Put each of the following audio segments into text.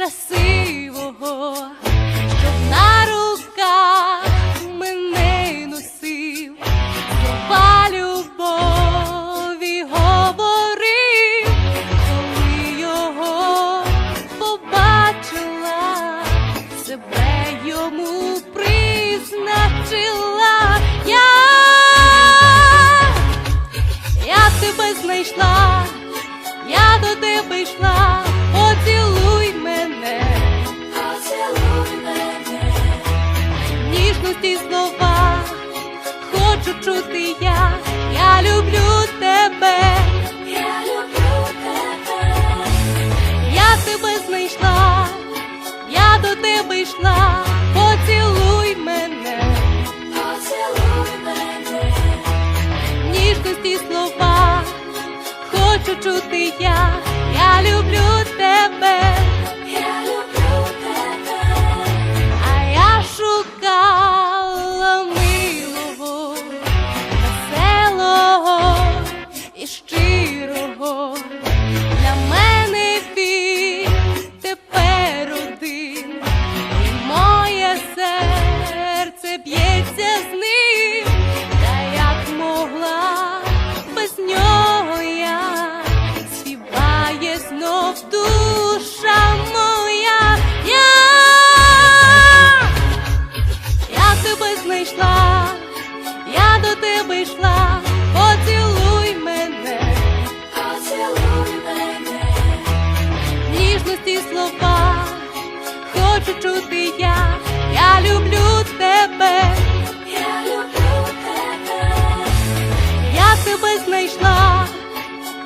красивого, щоб на руках мене носив, слова любові говорив, коли його побачила, себе йому призначила я, я тебе знайшла, я до тебе йшла. Ніжності слова, хочу чути я, я люблю тебе, я люблю тебе, я тебе знайшла, я до тебе йшла, поцілуй мене. поцілуй мене, ніжності слова, хочу чути я, я люблю тебе, йшла, поцілуй мене. поцілуй мене, ніжності слова, хочу чути я, я люблю тебе, я люблю тебе, я тебе знайшла,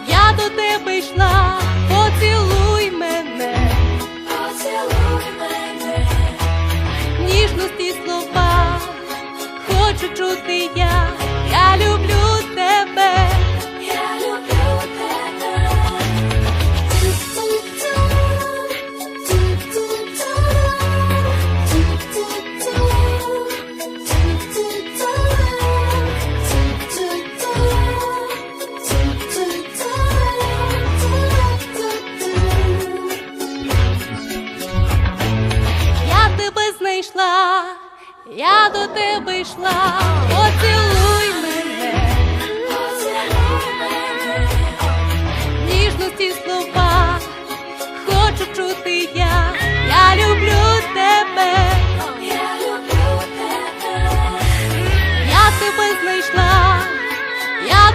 я до тебе йшла, поцілуй мене, поцілуй мене, ніжності слова, хочу чути я, я люблю тебе, я люблю тебе. я тебе знайшла, я до тебе йшла, поцілуй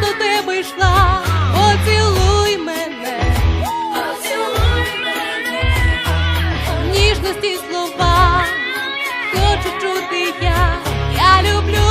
до тебе йшла, поцілуй мене, поцілуй мене, ніжності слова, хочу чути я, я люблю